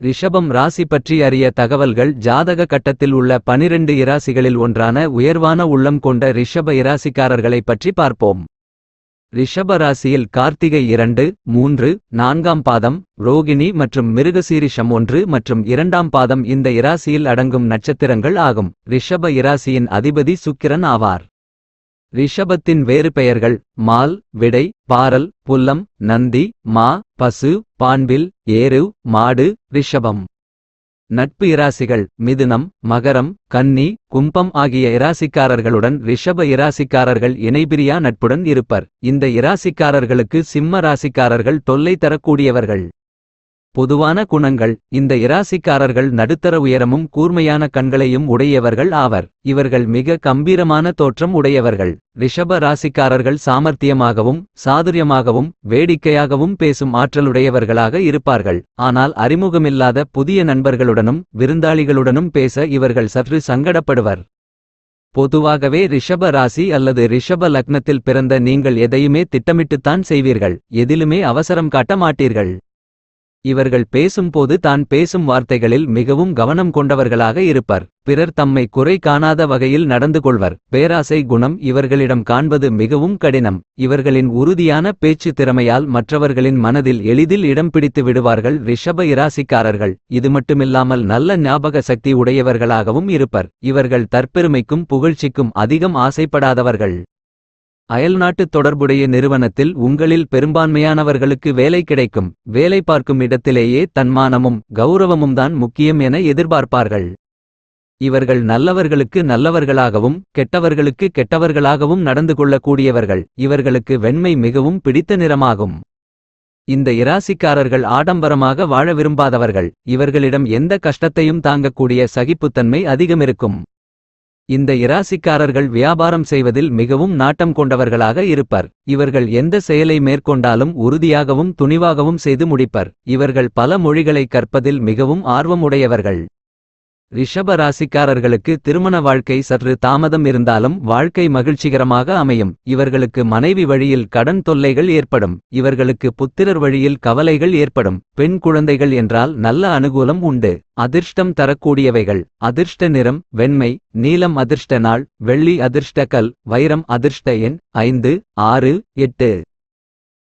ரிஷபம் ராசி பற்றி அறிய தகவல்கள் ஜாதக கட்டத்தில் உள்ள பனிரெண்டு இராசிகளில் ஒன்றான உயர்வான உள்ளம் கொண்ட ரிஷப இராசிக்காரர்களை பற்றி பார்ப்போம். ரிஷப ராசியில் கார்த்திகை இரண்டு மூன்று நான்காம் பாதம் ரோகிணி மற்றும் மிருகசீரிஷம் ஒன்று மற்றும் இரண்டாம் பாதம் இந்த இராசியில் அடங்கும் நட்சத்திரங்கள் ஆகும். ரிஷப இராசியின் அதிபதி சுக்கிரன் ஆவார். ரிஷபத்தின் வேறு பெயர்கள் மால் விடை பாரல் புல்லம் நந்தி மா பசு பான்பில் ஏரு மாடு ரிஷபம். நட்பு இராசிகள் மிதுனம் மகரம் கன்னி கும்பம் ஆகிய இராசிக்காரர்களுடன் ரிஷப இராசிக்காரர்கள் இணைபிரியா நட்புடன் இருப்பர். இந்த இராசிக்காரர்களுக்கு சிம்ம ராசிக்காரர்கள் தொல்லை தரக்கூடியவர்கள். பொதுவான குணங்கள். இந்த இராசிக்காரர்கள் நடுத்தர உயரமும் கூர்மையான கண்களையும் உடையவர்கள் ஆவர். இவர்கள் மிக கம்பீரமான தோற்றம் உடையவர்கள். ரிஷப ராசிக்காரர்கள் சாமர்த்தியமாகவும் சாதுரியமாகவும் வேடிக்கையாகவும் பேசும் ஆற்றலுடையவர்களாக இருப்பார்கள். ஆனால் அறிமுகமில்லாத புதிய நண்பர்களுடனும் விருந்தாளிகளுடனும் பேச இவர்கள் சற்று சங்கடப்படுவர். பொதுவாகவே ரிஷப ராசி அல்லது ரிஷப லக்னத்தில் பிறந்த நீங்கள் எதையுமே திட்டமிட்டுத்தான் செய்வீர்கள். எதிலுமே அவசரம் காட்ட மாட்டீர்கள். இவர்கள் பேசும்போது தான் பேசும் வார்த்தைகளில் மிகவும் கவனம் கொண்டவர்களாக இருப்பர். பிறர் தம்மை குறை காணாத வகையில் நடந்து கொள்வர். பேராசை குணம் இவர்களிடம் காண்பது மிகவும் கடினம். இவர்களின் உறுதியான பேச்சு திறமையால் மற்றவர்களின் மனதில் எளிதில் இடம் பிடித்து விடுவார்கள் ரிஷப இராசிக்காரர்கள். இது மட்டுமில்லாமல் நல்ல ஞாபக சக்தி உடையவர்களாகவும் இருப்பர். இவர்கள் தற்பெருமைக்கும் புகழ்ச்சிக்கும் அதிகம் ஆசைப்படாதவர்கள். அயல்நாட்டு தொடர்புடைய நிறுவனத்தில் உங்களில் பெரும்பான்மையானவர்களுக்கு வேலை கிடைக்கும் வேலை பார்க்கும் இடத்திலேயே தன்மானமும் கௌரவமும் தான் முக்கியம் என எதிர்பார்ப்பார்கள். இவர்கள் நல்லவர்களுக்கு நல்லவர்களாகவும் கெட்டவர்களுக்கு கெட்டவர்களாகவும் நடந்து கொள்ளக்கூடியவர்கள். இவர்களுக்கு வெண்மை மிகவும் பிடித்த நிறமாகும். இந்த இராசிக்காரர்கள் ஆடம்பரமாக வாழ விரும்பாதவர்கள். இவர்களிடம் எந்த கஷ்டத்தையும் தாங்கக்கூடிய சகிப்புத்தன்மை அதிகமிருக்கும். இந்த இராசிக்காரர்கள் வியாபாரம் செய்வதில் மிகவும் நாட்டம் கொண்டவர்களாக இருப்பர். இவர்கள் எந்த செயலை மேற்கொண்டாலும் உறுதியாகவும் துணிவாகவும் செய்து முடிப்பர். இவர்கள் பல மொழிகளை கற்பதில் மிகவும் ஆர்வமுடையவர்கள். ரிஷப ராசிக்காரர்களுக்கு திருமண வாழ்க்கை சற்று தாமதம் இருந்தாலும் வாழ்க்கை மகிழ்ச்சிகரமாக அமையும். இவர்களுக்கு மனைவி வழியில் கடன் தொல்லைகள் ஏற்படும். இவர்களுக்கு புத்திரர் வழியில் கவலைகள் ஏற்படும். பெண் குழந்தைகள் என்றால் நல்ல அனுகூலம் உண்டு. அதிர்ஷ்டம் தரக்கூடியவைகள். அதிர்ஷ்ட நிறம் வெண்மை நீலம் அதிர்ஷ்ட நாள் வெள்ளி அதிர்ஷ்ட கல் வைரம் அதிர்ஷ்ட எண் ஐந்து ஆறு எட்டு.